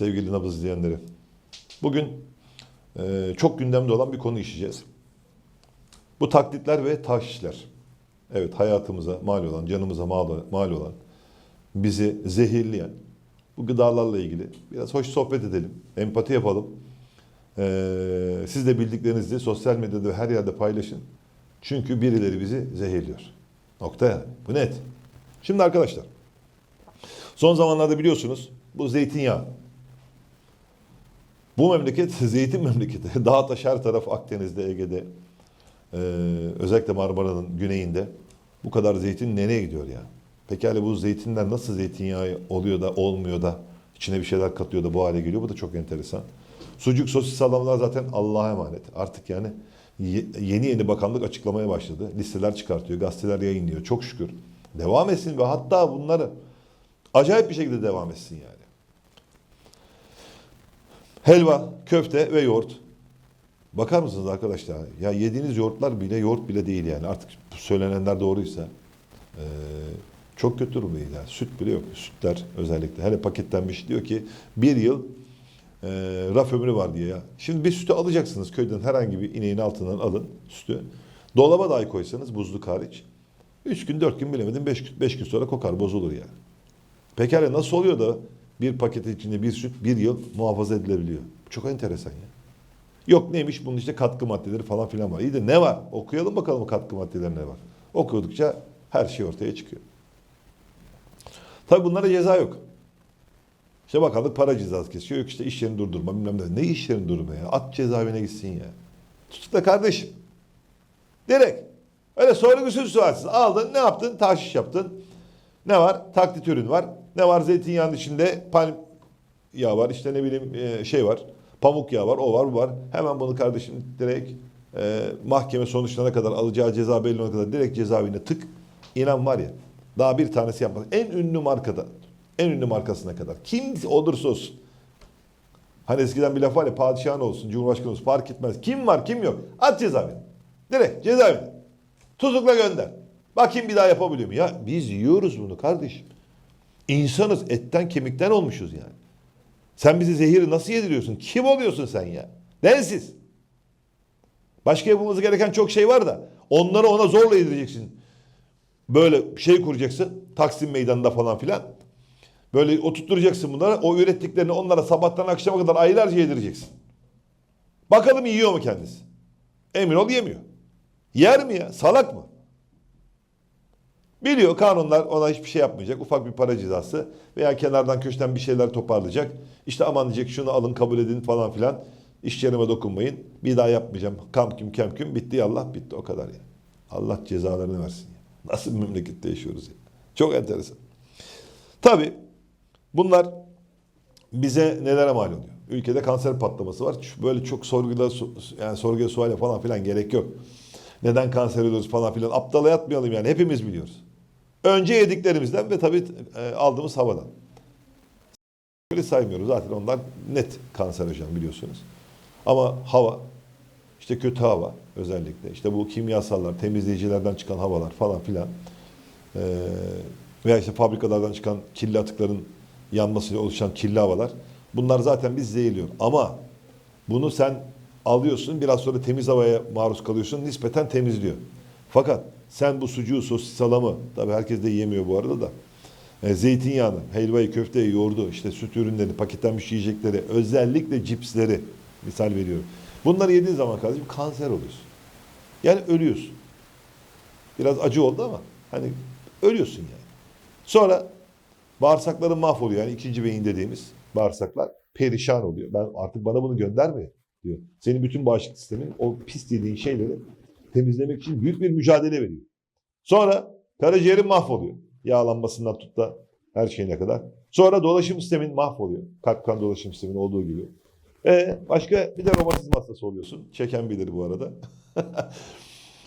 sevgili nabız izleyenleri. Bugün e, çok gündemde olan bir konu işleyeceğiz. Bu taklitler ve tahşişler. Evet hayatımıza mal olan, canımıza mal, mal olan, bizi zehirleyen bu gıdalarla ilgili biraz hoş sohbet edelim, empati yapalım. Ee, siz de bildiklerinizi sosyal medyada ve her yerde paylaşın. Çünkü birileri bizi zehirliyor. Nokta yani. Bu net. Şimdi arkadaşlar. Son zamanlarda biliyorsunuz bu zeytinyağı. Bu memleket zeytin memleketi. Dağ taş her taraf Akdeniz'de, Ege'de. ee, özellikle Marmara'nın güneyinde. Bu kadar zeytin nereye gidiyor ya? Pekala bu zeytinler nasıl zeytinyağı oluyor da olmuyor da içine bir şeyler katıyor da bu hale geliyor. Bu da çok enteresan. Sucuk, sosis, salamlar zaten Allah'a emanet. Artık yani ye- yeni yeni bakanlık açıklamaya başladı. Listeler çıkartıyor, gazeteler yayınlıyor. Çok şükür. Devam etsin ve hatta bunları acayip bir şekilde devam etsin yani. Helva, köfte ve yoğurt. Bakar mısınız arkadaşlar? Ya yediğiniz yoğurtlar bile yoğurt bile değil yani. Artık söylenenler doğruysa eee, çok kötü durumdayız yani. Süt bile yok. Sütler özellikle. Hele paketlenmiş diyor ki bir yıl eee, raf ömrü var diye ya. Şimdi bir sütü alacaksınız köyden herhangi bir ineğin altından alın sütü. Dolaba dahi koysanız buzluk hariç. 3 gün 4 gün bilemedim 5 gün, beş gün sonra kokar bozulur yani. Pekala nasıl oluyor da bir paketin içinde bir süt bir yıl muhafaza edilebiliyor? Çok enteresan ya. Yok neymiş bunun işte katkı maddeleri falan filan var. İyi de ne var? Okuyalım bakalım katkı maddeleri ne var. Okudukça her şey ortaya çıkıyor. Tabi bunlara ceza yok. İşte bakanlık para cezası kesiyor. Yok işte iş yerini durdurma bilmem ne. Ne iş yerini durdurma ya? At cezaevine gitsin ya. Tutukla kardeşim. Direkt. Öyle sorgusuz sualsiz. Aldın ne yaptın? Tahşiş yaptın. Ne var? Taklit ürün var. Ne var? Zeytinyağının içinde palm yağı var. İşte ne bileyim e, şey var. Pamuk yağı var. O var bu var. Hemen bunu kardeşim direkt e, mahkeme sonuçlarına kadar alacağı ceza belli olana kadar direkt cezaevine tık. İnan var ya daha bir tanesi yapmaz. En ünlü markada en ünlü markasına kadar. Kim olursa olsun. Hani eskiden bir laf var ya padişahın olsun, cumhurbaşkanı olsun fark etmez. Kim var kim yok. At cezaevine. Direkt cezaevine. Tutukla gönder. Bakayım bir daha yapabiliyor mu? Ya biz yiyoruz bunu kardeşim. İnsanız etten kemikten olmuşuz yani. Sen bizi zehiri nasıl yediriyorsun? Kim oluyorsun sen ya? Densiz. Başka yapılması gereken çok şey var da onları ona zorla yedireceksin. Böyle şey kuracaksın Taksim Meydanı'nda falan filan. Böyle oturtturacaksın bunlara. O ürettiklerini onlara sabahtan akşama kadar aylarca yedireceksin. Bakalım yiyor mu kendisi? Emin ol yemiyor. Yer mi ya? Salak mı? Biliyor kanunlar ona hiçbir şey yapmayacak. Ufak bir para cezası veya kenardan köşeden bir şeyler toparlayacak. İşte aman diyecek şunu alın kabul edin falan filan. İş yerime dokunmayın. Bir daha yapmayacağım. Kam küm kem küm bitti Allah bitti o kadar ya. Allah cezalarını versin ya. Nasıl bir memlekette yaşıyoruz ya. Çok enteresan. Tabi bunlar bize nelere mal oluyor? Ülkede kanser patlaması var. Böyle çok sorguda yani sorguya suale falan filan gerek yok. Neden kanser oluyoruz falan filan. Aptala yatmayalım yani. Hepimiz biliyoruz. Önce yediklerimizden ve tabii e, aldığımız havadan. Böyle saymıyoruz. Zaten onlar net kanserojen biliyorsunuz. Ama hava, işte kötü hava özellikle. işte bu kimyasallar, temizleyicilerden çıkan havalar falan filan. e, veya işte fabrikalardan çıkan kirli atıkların yanmasıyla oluşan kirli havalar. Bunlar zaten biz zehirliyor. Ama bunu sen alıyorsun biraz sonra temiz havaya maruz kalıyorsun nispeten temizliyor. Fakat sen bu sucuğu, sosis, salamı tabii herkes de yiyemiyor bu arada da. E, zeytinyağını, helvayı, köfteyi, yoğurdu, işte süt ürünleri, paketlenmiş yiyecekleri, özellikle cipsleri misal veriyorum. Bunları yediğin zaman kardeşim kanser oluyorsun. Yani ölüyorsun. Biraz acı oldu ama hani ölüyorsun yani. Sonra bağırsakların mahvoluyor. Yani ikinci beyin dediğimiz bağırsaklar perişan oluyor. Ben artık bana bunu gönderme diyor. Senin bütün bağışıklık sistemin o pis dediğin şeyleri temizlemek için büyük bir mücadele veriyor. Sonra karaciğerin mahvoluyor. Yağlanmasından tut da her şeyine kadar. Sonra dolaşım sistemin mahvoluyor. Kalp kan dolaşım sistemin olduğu gibi. E, başka bir de romatizma hastası oluyorsun. Çeken bilir bu arada.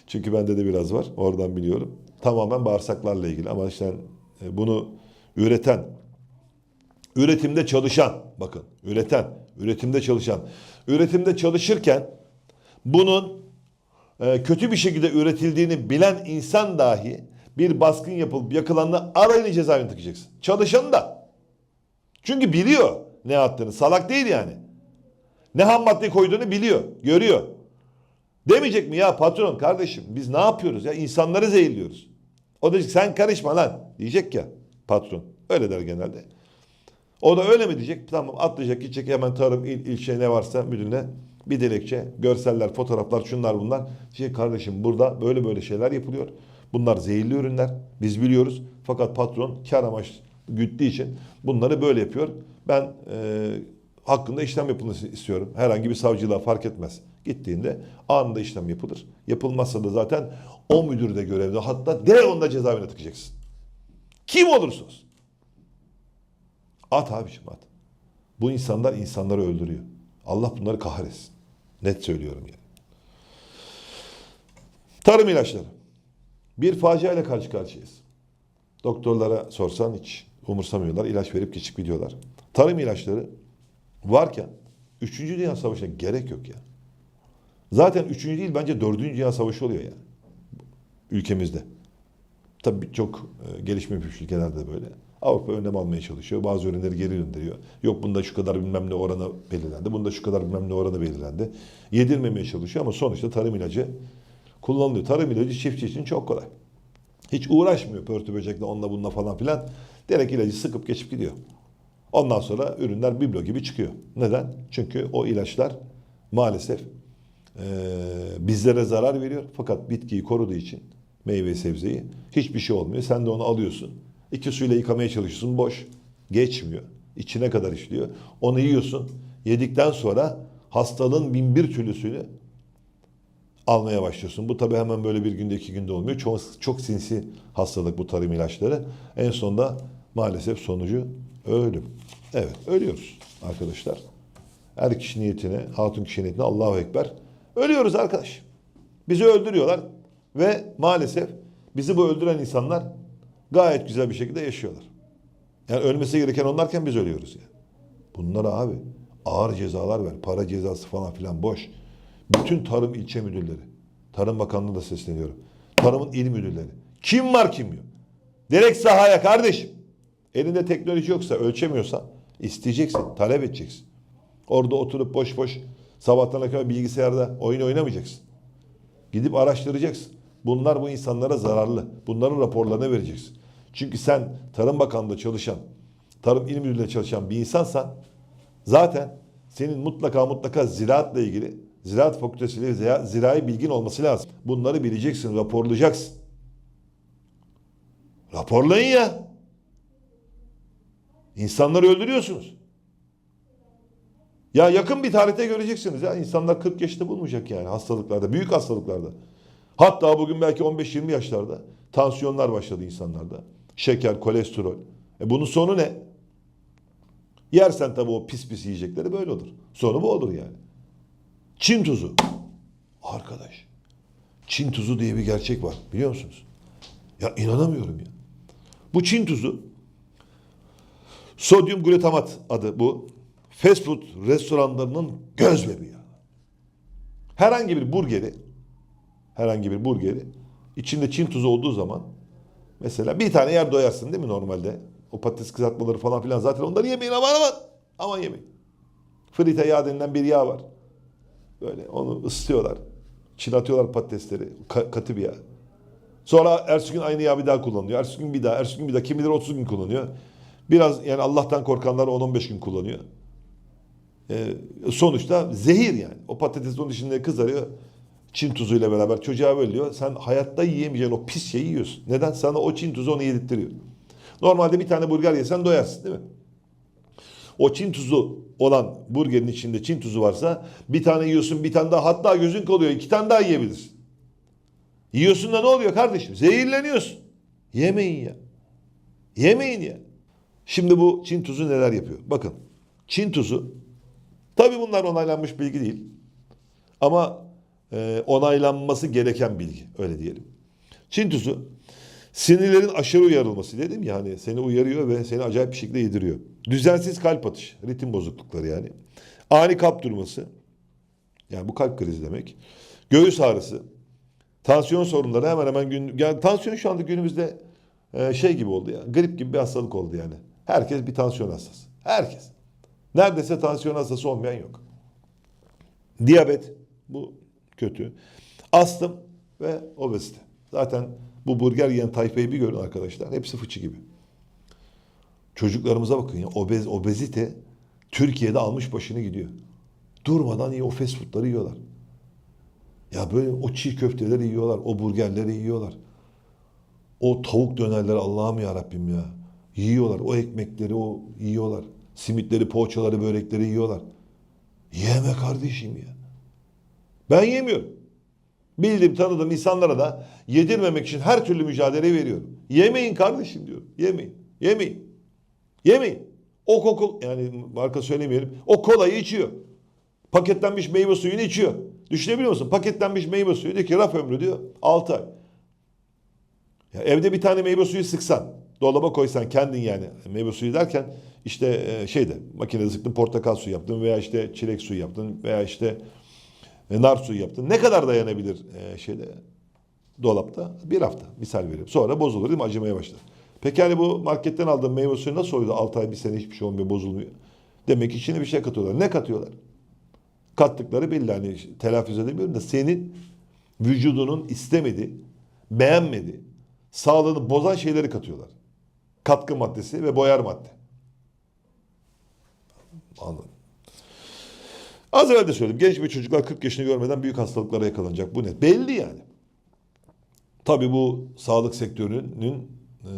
Çünkü bende de biraz var. Oradan biliyorum. Tamamen bağırsaklarla ilgili. Ama işte e, bunu üreten, üretimde çalışan, bakın üreten, üretimde çalışan, üretimde çalışırken bunun kötü bir şekilde üretildiğini bilen insan dahi bir baskın yapılıp yakılanla arayını cezaevine tıkacaksın. Çalışanı da. Çünkü biliyor. ne attığını. Salak değil yani. Ne ham madde koyduğunu biliyor, görüyor. Demeyecek mi ya patron kardeşim biz ne yapıyoruz ya insanları zehirliyoruz. O da diyecek sen karışma lan diyecek ya patron. Öyle der genelde. O da öyle mi diyecek? Tamam atlayacak gidecek hemen tarım il, ilçe ne varsa müdürüne bir dilekçe, görseller, fotoğraflar, şunlar bunlar. Şey kardeşim burada böyle böyle şeyler yapılıyor. Bunlar zehirli ürünler. Biz biliyoruz. Fakat patron kar amaçlı güttüğü için bunları böyle yapıyor. Ben e, hakkında işlem yapılmasını istiyorum. Herhangi bir savcılığa fark etmez. Gittiğinde anında işlem yapılır. Yapılmazsa da zaten o müdür de görevde. Hatta direkt onda cezaevine tıkacaksın. Kim olursunuz? At abiciğim at. Bu insanlar insanları öldürüyor. Allah bunları kahretsin. Net söylüyorum yani. Tarım ilaçları. Bir faciayla karşı karşıyayız. Doktorlara sorsan hiç umursamıyorlar. İlaç verip geçip gidiyorlar. Tarım ilaçları varken 3. Dünya Savaşı'na gerek yok ya. Zaten 3. değil bence 4. Dünya Savaşı oluyor yani. Ülkemizde. Tabii çok e, gelişmemiş ülkelerde de böyle. Avrupa önlem almaya çalışıyor. Bazı ürünleri geri gönderiyor. Yok bunda şu kadar bilmem ne oranı belirlendi. Bunda şu kadar bilmem ne oranı belirlendi. Yedirmemeye çalışıyor ama sonuçta tarım ilacı kullanılıyor. Tarım ilacı çiftçi için çok kolay. Hiç uğraşmıyor pörtü böcekle onunla bununla falan filan. Direkt ilacı sıkıp geçip gidiyor. Ondan sonra ürünler biblo gibi çıkıyor. Neden? Çünkü o ilaçlar maalesef eee, bizlere zarar veriyor. Fakat bitkiyi koruduğu için meyve sebzeyi hiçbir şey olmuyor. Sen de onu alıyorsun. İki suyla yıkamaya çalışıyorsun. Boş. Geçmiyor. İçine kadar işliyor. Onu yiyorsun. Yedikten sonra hastalığın bin bir türlüsünü almaya başlıyorsun. Bu tabi hemen böyle bir günde iki günde olmuyor. Çok, çok sinsi hastalık bu tarım ilaçları. En sonunda maalesef sonucu ölüm. Evet ölüyoruz arkadaşlar. Her kişi niyetine, hatun kişi niyetine Allahu Ekber. Ölüyoruz arkadaş. Bizi öldürüyorlar ve maalesef bizi bu öldüren insanlar gayet güzel bir şekilde yaşıyorlar. Yani ölmesi gereken onlarken biz ölüyoruz yani. Bunlara abi ağır cezalar ver. Para cezası falan filan boş. Bütün tarım ilçe müdürleri. Tarım Bakanlığı'na da sesleniyorum. Tarımın il müdürleri. Kim var kim yok. Direkt sahaya kardeşim. Elinde teknoloji yoksa ölçemiyorsan isteyeceksin, talep edeceksin. Orada oturup boş boş sabahtan kadar bilgisayarda oyun oynamayacaksın. Gidip araştıracaksın. Bunlar bu insanlara zararlı. Bunların raporlarını vereceksin. Çünkü sen Tarım Bakanlığı'nda çalışan, Tarım İl Müdürlüğü'nde çalışan bir insansan zaten senin mutlaka mutlaka ziraatla ilgili ziraat fakültesiyle veya zirai bilgin olması lazım. Bunları bileceksin, raporlayacaksın. Raporlayın ya. İnsanları öldürüyorsunuz. Ya yakın bir tarihte göreceksiniz ya. İnsanlar 40 yaşında bulmayacak yani hastalıklarda, büyük hastalıklarda. Hatta bugün belki 15-20 yaşlarda tansiyonlar başladı insanlarda. Şeker, kolesterol. E bunun sonu ne? Yersen tabii o pis pis yiyecekleri böyle olur. Sonu bu olur yani. Çin tuzu. Arkadaş. Çin tuzu diye bir gerçek var. Biliyor musunuz? Ya inanamıyorum ya. Bu Çin tuzu sodyum glutamat adı bu. Fast food restoranlarının göz bebeği. Herhangi bir burgeri herhangi bir burgeri içinde Çin tuzu olduğu zaman mesela bir tane yer doyarsın değil mi normalde? O patates kızartmaları falan filan zaten onları yemeyin aman aman. Aman yemeyin. Frite yağ denilen bir yağ var. Böyle onu ısıtıyorlar. Çin atıyorlar patatesleri. Ka- katı bir yağ. Sonra ertesi gün aynı yağ bir daha kullanılıyor. Ertesi gün bir daha, ertesi gün bir daha. Kimileri 30 gün kullanıyor. Biraz yani Allah'tan korkanlar 10-15 gün kullanıyor. Ee, sonuçta zehir yani. O patates onun içinde kızarıyor. Çin tuzuyla beraber çocuğa böyle. Sen hayatta yiyemeyeceğin o pis şeyi yiyorsun. Neden? Sana o Çin tuzu onu yedirttiriyor. Normalde bir tane burger yesen doyarsın değil mi? O Çin tuzu olan burgerin içinde Çin tuzu varsa bir tane yiyorsun bir tane daha hatta gözün kalıyor iki tane daha yiyebilirsin. Yiyorsun da ne oluyor kardeşim? Zehirleniyorsun. Yemeyin ya. Yemeyin ya. Şimdi bu Çin tuzu neler yapıyor? Bakın Çin tuzu tabi bunlar onaylanmış bilgi değil. Ama e, onaylanması gereken bilgi öyle diyelim. Çin tuzu sinirlerin aşırı uyarılması dedim ya hani seni uyarıyor ve seni acayip bir şekilde yediriyor. Düzensiz kalp atışı, ritim bozuklukları yani. Ani kalp durması. Yani bu kalp krizi demek. Göğüs ağrısı. Tansiyon sorunları hemen hemen gün yani tansiyon şu anda günümüzde e, şey gibi oldu ya. Grip gibi bir hastalık oldu yani. Herkes bir tansiyon hastası. Herkes. Neredeyse tansiyon hastası olmayan yok. Diyabet bu kötü. Astım ve obezite. Zaten bu burger yiyen tayfayı bir görün arkadaşlar. Hepsi fıçı gibi. Çocuklarımıza bakın ya obez, obezite Türkiye'de almış başını gidiyor. Durmadan iyi o fast foodları yiyorlar. Ya böyle o çiğ köfteleri yiyorlar, o burgerleri yiyorlar. O tavuk dönerleri Allah'ım ya Rabbim ya. Yiyorlar. O ekmekleri o yiyorlar. Simitleri, poğaçaları, börekleri yiyorlar. Yeme kardeşim ya. Ben yemiyorum. Bildiğim, tanıdığım insanlara da yedirmemek için her türlü mücadele veriyorum. Yemeyin kardeşim diyorum. Yemeyin. Yemeyin. Yemeyin. O koku yani marka söylemeyelim. O kolayı içiyor. Paketlenmiş meyve suyunu içiyor. Düşünebiliyor musun? Paketlenmiş meyve suyu diyor ki raf ömrü diyor 6 ay. Ya evde bir tane meyve suyu sıksan, dolaba koysan kendin yani meyve suyu derken işte e, şeyde makinede sıktın portakal suyu yaptın veya işte çilek suyu yaptın veya işte e, nar suyu yaptın. Ne kadar dayanabilir e, şeyde dolapta? Bir hafta misal veriyorum. Sonra bozulur değil mi? Acımaya başlar. Peki hani bu marketten aldığın meyve suyu nasıl oluyor? 6 ay bir sene hiçbir şey olmuyor bozulmuyor. Demek ki içine bir şey katıyorlar. Ne katıyorlar? Kattıkları belli hani telaffuz edemiyorum da senin vücudunun istemediği, beğenmediği, sağlığını bozan şeyleri katıyorlar. Katkı maddesi ve boyar madde. Anladım. Az evvel de söyledim. Genç bir çocuklar 40 yaşını görmeden büyük hastalıklara yakalanacak. Bu net. Belli yani. Tabii bu sağlık sektörünün e,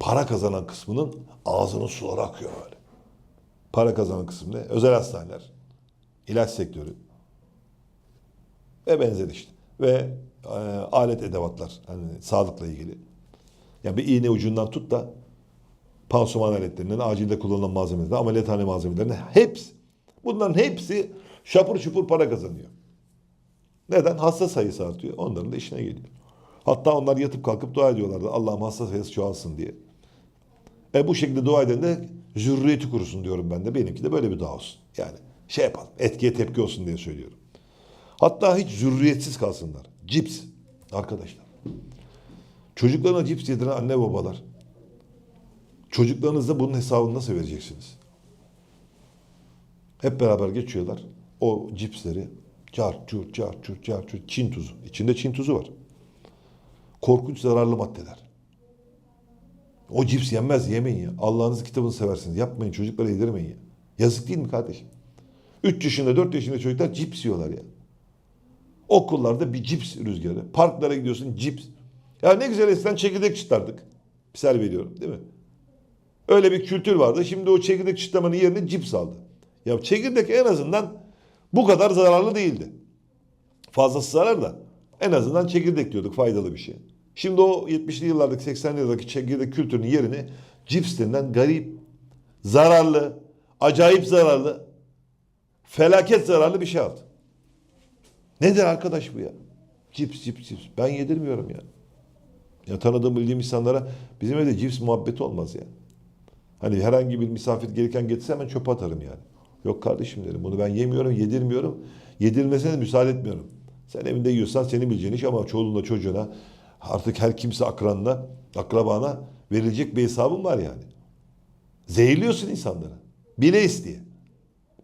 para kazanan kısmının ağzının suları akıyor böyle. Para kazanan kısmı ne? Özel hastaneler, ilaç sektörü ve benzeri işte. Ve e, alet edevatlar hani sağlıkla ilgili. Ya bir iğne ucundan tut da pansuman aletlerinden, acilde kullanılan malzemelerden, ameliyathane malzemelerine hepsi. Bunların hepsi şapur şupur para kazanıyor. Neden? Hasta sayısı artıyor. Onların da işine geliyor. Hatta onlar yatıp kalkıp dua ediyorlardı. Allah'ım hasta sayısı çoğalsın diye. E bu şekilde dua eden de zürriyeti kurusun diyorum ben de. Benimki de böyle bir dua olsun. Yani şey yapalım. Etkiye tepki olsun diye söylüyorum. Hatta hiç zürriyetsiz kalsınlar. Cips arkadaşlar. Çocuklarına cips yediren anne babalar. Çocuklarınızda bunun hesabını nasıl vereceksiniz? Hep beraber geçiyorlar. O cipsleri car çur car çur car çur Çin tuzu. İçinde Çin tuzu var. Korkunç zararlı maddeler. O cips yenmez yemeyin ya. Allah'ınız kitabını seversiniz. Yapmayın çocuklara yedirmeyin ya. Yazık değil mi kardeşim? 3 yaşında 4 yaşında çocuklar cips yiyorlar ya. Okullarda bir cips rüzgarı. Parklara gidiyorsun cips. Ya ne güzel eskiden çekirdek çıtlardık. Misal veriyorum değil mi? Öyle bir kültür vardı. Şimdi o çekirdek çıtlamanın yerine cips aldı. Ya çekirdek en azından bu kadar zararlı değildi. Fazlası zarar da en azından çekirdek diyorduk faydalı bir şey. Şimdi o 70'li yıllardaki 80'li yıllardaki çekirdek kültürünün yerini cips denilen garip, zararlı, acayip zararlı, felaket zararlı bir şey aldı. Nedir arkadaş bu ya? Cips cips cips. Ben yedirmiyorum ya. Ya tanıdığım bildiğim insanlara bizim evde cips muhabbeti olmaz ya. Hani herhangi bir misafir gelirken getirse hemen çöpe atarım yani. Yok kardeşim dedim bunu ben yemiyorum, yedirmiyorum. Yedirmesine de müsaade etmiyorum. Sen evinde yiyorsan seni bileceğin iş ama çoğunluğunda çocuğuna artık her kimse akranına, akrabana verilecek bir hesabın var yani. Zehirliyorsun insanları. Bile isteye.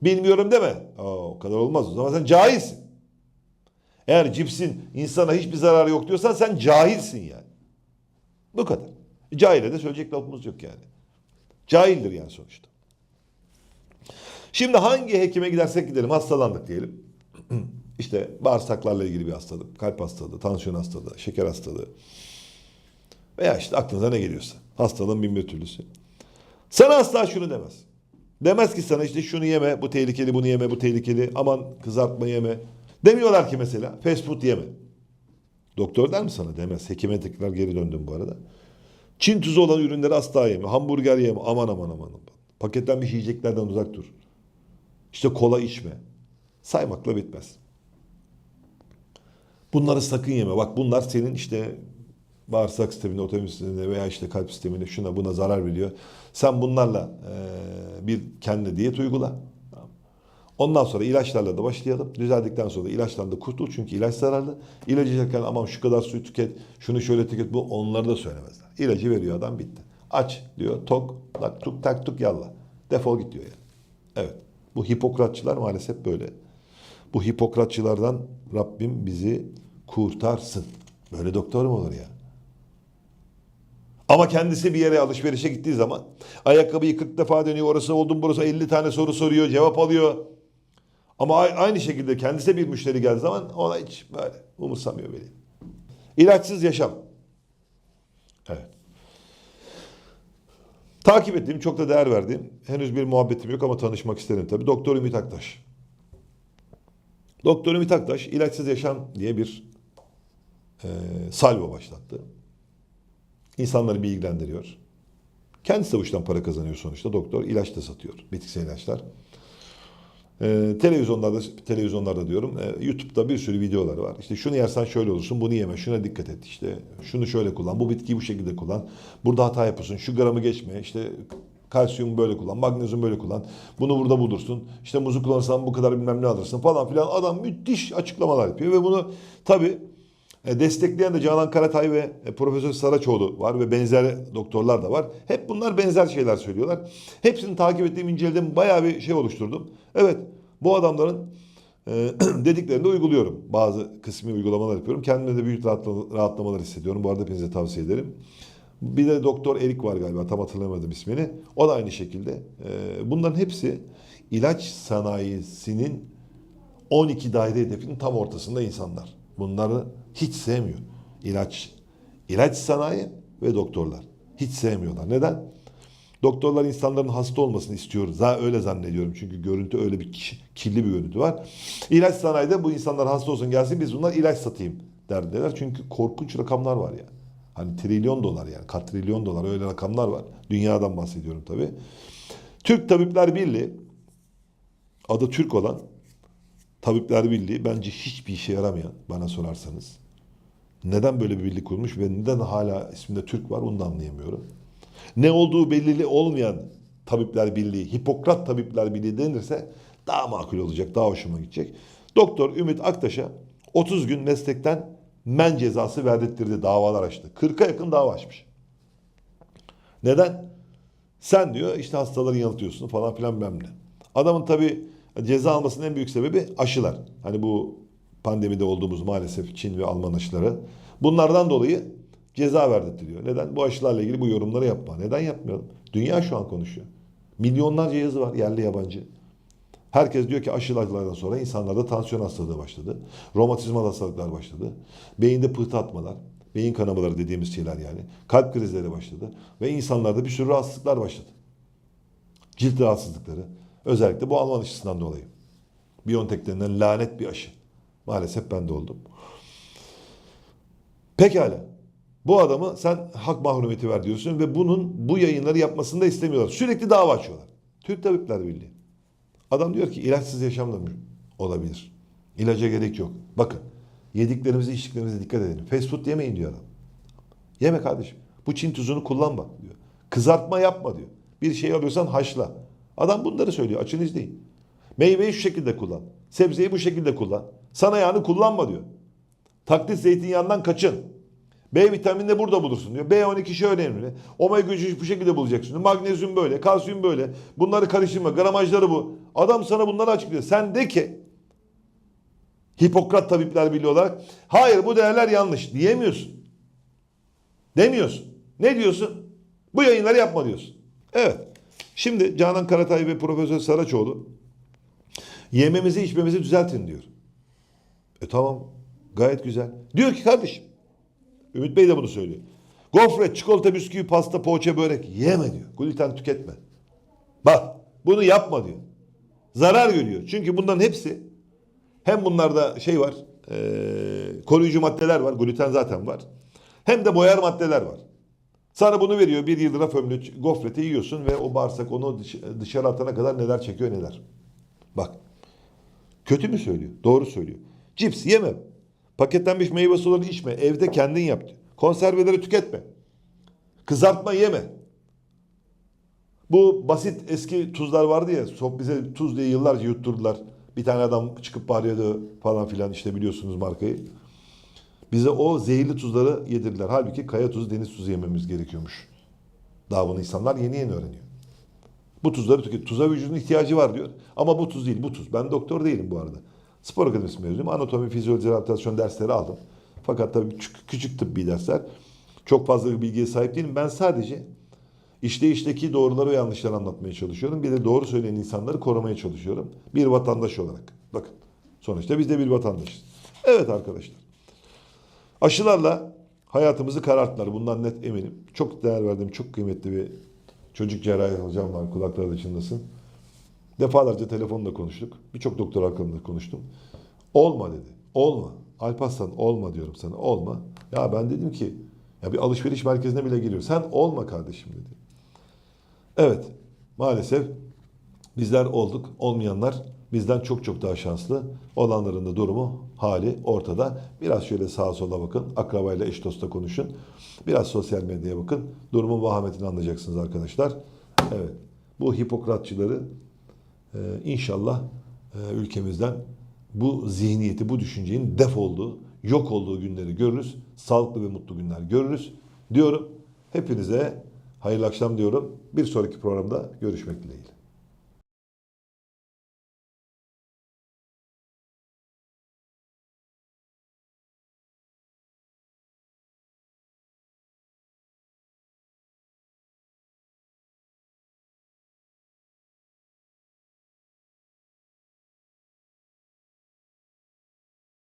Bilmiyorum deme. Aa, o kadar olmaz. O zaman sen cahilsin. Eğer cipsin insana hiçbir zararı yok diyorsan sen cahilsin yani. Bu kadar. Cahile de söyleyecek lafımız yok yani. Cahildir yani sonuçta. Şimdi hangi hekime gidersek gidelim hastalandık diyelim. İşte bağırsaklarla ilgili bir hastalık, kalp hastalığı, tansiyon hastalığı, şeker hastalığı veya işte aklınıza ne geliyorsa. Hastalığın bin bir türlüsü. Sana asla şunu demez. Demez ki sana işte şunu yeme, bu tehlikeli, bunu yeme, bu tehlikeli, aman kızartma yeme. Demiyorlar ki mesela fast food yeme. Doktor der mi sana? Demez. Hekime tekrar geri döndüm bu arada. Çin tuzu olan ürünleri asla yeme. Hamburger yeme. Aman aman aman. aman. Paketlenmiş yiyeceklerden uzak dur. İşte kola içme. Saymakla bitmez. Bunları sakın yeme. Bak bunlar senin işte bağırsak sistemine, otoimmün sistemine veya işte kalp sistemine şuna buna zarar veriyor. Sen bunlarla e, bir kendi diyet uygula. Ondan sonra ilaçlarla da başlayalım. Düzeldikten sonra da ilaçlarla da kurtul. Çünkü ilaç zararlı. İlacı içerken aman şu kadar suyu tüket, şunu şöyle tüket. Bu onları da söylemezler. İlacı veriyor adam bitti. Aç diyor tok, tak tuk tak tuk yalla. Defol git diyor yani. Evet. Bu Hipokratçılar maalesef böyle. Bu Hipokratçılardan Rabbim bizi kurtarsın. Böyle doktor mu olur ya? Ama kendisi bir yere alışverişe gittiği zaman ayakkabıyı 40 defa dönüyor. Orası oldum burası 50 tane soru soruyor. Cevap alıyor. Ama aynı şekilde kendisi bir müşteri geldiği zaman ona hiç böyle umursamıyor beni. İlaçsız yaşam. Takip ettiğim, çok da değer verdiğim, henüz bir muhabbetim yok ama tanışmak isterim tabii. Doktor Ümit Aktaş. Doktor Ümit Aktaş, ilaçsız yaşam diye bir e, salvo başlattı. İnsanları bilgilendiriyor. Kendisi de bu para kazanıyor sonuçta. Doktor ilaç da satıyor. Bitkisel ilaçlar. Ee, televizyonlarda, televizyonlarda diyorum, e, YouTube'da bir sürü videoları var. İşte şunu yersen şöyle olursun, bunu yeme, şuna dikkat et. İşte şunu şöyle kullan, bu bitkiyi bu şekilde kullan. Burada hata yapıyorsun, şu gramı geçme. İşte kalsiyum böyle kullan, magnezyum böyle kullan. Bunu burada bulursun. İşte muzu kullanırsan bu kadar bilmem ne alırsın falan filan. Adam müthiş açıklamalar yapıyor ve bunu tabii destekleyen de Canan Karatay ve e, Profesör Saraçoğlu var ve benzer doktorlar da var. Hep bunlar benzer şeyler söylüyorlar. Hepsini takip ettiğim, inceledim. Bayağı bir şey oluşturdum. Evet, bu adamların e, dediklerini de uyguluyorum. Bazı kısmi uygulamalar yapıyorum. Kendime de büyük rahatla- rahatlamalar hissediyorum. Bu arada hepinize tavsiye ederim. Bir de Doktor Erik var galiba tam hatırlamadım ismini. O da aynı şekilde. E, bunların hepsi ilaç sanayisinin 12 daire hedefinin tam ortasında insanlar. Bunları hiç sevmiyor. İlaç, ilaç sanayi ve doktorlar. Hiç sevmiyorlar. Neden? Doktorlar insanların hasta olmasını istiyor. Zaten öyle zannediyorum çünkü görüntü öyle bir ki- kirli bir görüntü var. İlaç sanayide bu insanlar hasta olsun gelsin biz bunlar ilaç satayım derdiler. Çünkü korkunç rakamlar var ya. Hani trilyon dolar yani katrilyon dolar öyle rakamlar var. Dünyadan bahsediyorum tabii. Türk Tabipler Birliği adı Türk olan Tabipler Birliği bence hiçbir işe yaramayan bana sorarsanız. Neden böyle bir birlik kurmuş ve neden hala isminde Türk var onu da anlayamıyorum. Ne olduğu belirli olmayan Tabipler Birliği, Hipokrat Tabipler Birliği denirse daha makul olacak, daha hoşuma gidecek. Doktor Ümit Aktaş'a 30 gün meslekten men cezası verdirttirdi, davalar açtı. 40'a yakın dava açmış. Neden? Sen diyor işte hastaları yanıltıyorsun falan filan bilmem ne. Adamın tabi ceza almasının en büyük sebebi aşılar. Hani bu pandemide olduğumuz maalesef Çin ve Alman aşıları. Bunlardan dolayı ceza verdirtiliyor. Neden? Bu aşılarla ilgili bu yorumları yapma. Neden yapmayalım? Dünya şu an konuşuyor. Milyonlarca yazı var yerli yabancı. Herkes diyor ki aşılardan sonra insanlarda tansiyon hastalığı başladı. Romatizmal hastalıklar başladı. Beyinde pıhtı atmalar, beyin kanamaları dediğimiz şeyler yani. Kalp krizleri başladı. Ve insanlarda bir sürü rahatsızlıklar başladı. Cilt rahatsızlıkları. Özellikle bu Alman aşısından dolayı. Biontech denilen lanet bir aşı. Maalesef ben de oldum. Pekala. Bu adamı sen hak mahrumiyeti ver diyorsun ve bunun bu yayınları yapmasını da istemiyorlar. Sürekli dava açıyorlar. Türk Tabipler Birliği. Adam diyor ki ilaçsız yaşam da olabilir. İlaca gerek yok. Bakın yediklerimize içtiklerimize dikkat edelim. Fast food yemeyin diyor adam. Yeme kardeşim. Bu Çin tuzunu kullanma diyor. Kızartma yapma diyor. Bir şey alıyorsan haşla. Adam bunları söylüyor. Açın izleyin. Meyveyi şu şekilde kullan. Sebzeyi bu şekilde kullan. Sana yağını kullanma diyor. Taklit zeytinyağından kaçın. B vitamini de burada bulursun diyor. B12 şöyle önemli. Omega 3'ü bu şekilde bulacaksın. Magnezyum böyle, kalsiyum böyle. Bunları karıştırma. Gramajları bu. Adam sana bunları açıklıyor. Sen de ki Hipokrat Tabipler Birliği olarak hayır bu değerler yanlış diyemiyorsun. Demiyorsun. Ne diyorsun? Bu yayınları yapma diyorsun. Evet. Şimdi Canan Karatay ve Profesör Saraçoğlu yememizi içmemizi düzeltin diyor. E tamam gayet güzel. Diyor ki kardeşim Ümit Bey de bunu söylüyor. Gofret, çikolata, bisküvi, pasta, poğaça, börek yeme diyor. Gluten tüketme. Bak bunu yapma diyor. Zarar görüyor. Çünkü bunların hepsi hem bunlarda şey var eee, koruyucu maddeler var. Gluten zaten var. Hem de boyar maddeler var. Sana bunu veriyor. Bir yıldıra ömrü gofreti yiyorsun ve o bağırsak onu dış- dışarı atana kadar neler çekiyor neler. Bak. Kötü mü söylüyor? Doğru söylüyor. Cips yeme. Paketlenmiş meyve sularını içme. Evde kendin yap. Konserveleri tüketme. Kızartma yeme. Bu basit eski tuzlar vardı ya. Bize tuz diye yıllarca yutturdular. Bir tane adam çıkıp bağırıyordu falan filan işte biliyorsunuz markayı. Bize o zehirli tuzları yedirdiler. Halbuki kaya tuzu, deniz tuzu yememiz gerekiyormuş. Daha bunu insanlar yeni yeni öğreniyor. Bu tuzları tüket. Tuza vücudun ihtiyacı var diyor. Ama bu tuz değil, bu tuz. Ben doktor değilim bu arada. Spor akademisi mezunuyum. Anatomi, fizyoloji, rehabilitasyon dersleri aldım. Fakat tabii küçük, küçük tıbbi dersler. Çok fazla bir bilgiye sahip değilim. Ben sadece işleyişteki doğruları ve yanlışları anlatmaya çalışıyorum. Bir de doğru söyleyen insanları korumaya çalışıyorum. Bir vatandaş olarak. Bakın sonuçta biz de bir vatandaşız. Evet arkadaşlar. Aşılarla hayatımızı kararttılar. Bundan net eminim. Çok değer verdiğim, çok kıymetli bir çocuk cerrahi hocam var. Kulakları da çınlasın. Defalarca telefonla konuştuk. Birçok doktor hakkında konuştum. Olma dedi. Olma. Alparslan olma diyorum sana. Olma. Ya ben dedim ki ya bir alışveriş merkezine bile giriyor. Sen olma kardeşim dedi. Evet. Maalesef bizler olduk. Olmayanlar bizden çok çok daha şanslı. Olanların da durumu, hali ortada. Biraz şöyle sağa sola bakın. Akrabayla eş dostla konuşun. Biraz sosyal medyaya bakın. Durumun vahametini anlayacaksınız arkadaşlar. Evet. Bu Hipokratçıları inşallah e, ülkemizden bu zihniyeti, bu düşüncenin def olduğu, yok olduğu günleri görürüz. Sağlıklı ve mutlu günler görürüz diyorum. Hepinize hayırlı akşam diyorum. Bir sonraki programda görüşmek dileğiyle.